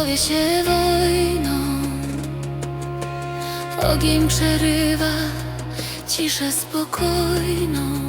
zowie się wojną. Ogień przerywa ciszę spokojną.